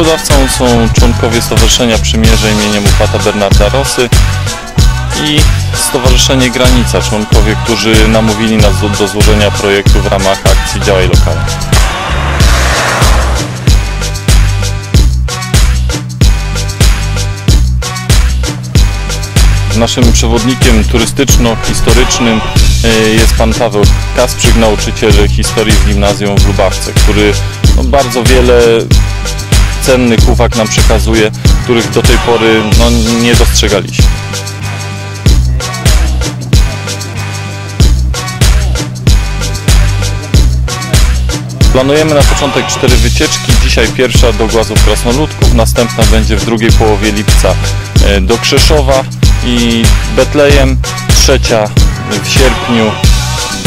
Pomysłodawcą są członkowie Stowarzyszenia Przymierze imieniem Upata Bernarda Rosy i Stowarzyszenie Granica, członkowie, którzy namówili nas do, do złożenia projektu w ramach akcji Działaj Lokalnie. Naszym przewodnikiem turystyczno-historycznym e, jest pan Paweł Kasprzyk, nauczyciel historii w gimnazjum w Lubawce, który no, bardzo wiele cennych uwag nam przekazuje, których do tej pory no, nie dostrzegaliśmy. Planujemy na początek cztery wycieczki. Dzisiaj pierwsza do Głazów Krasnoludków, następna będzie w drugiej połowie lipca e, do Krzeszowa i Betlejem, trzecia w sierpniu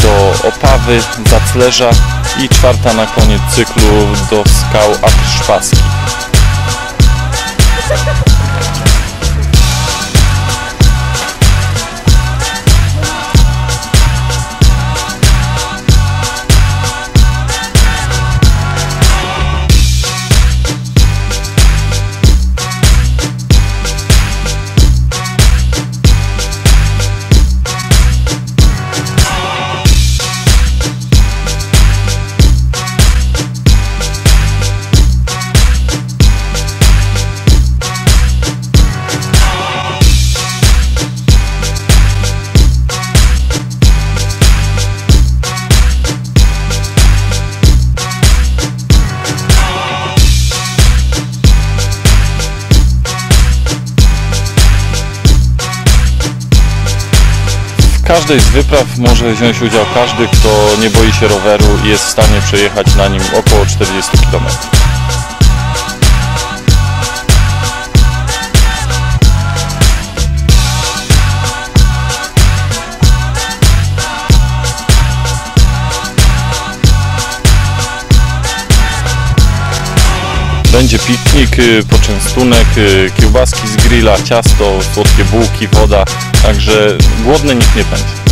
do Opawy, Zaclerza i czwarta na koniec cyklu do skał Akrszpaski. Każdej z wypraw może wziąć udział każdy, kto nie boi się roweru i jest w stanie przejechać na nim około 40 km. Będzie piknik, y, poczęstunek, y, kiełbaski z grilla, ciasto, słodkie bułki, woda, także głodny nikt nie będzie.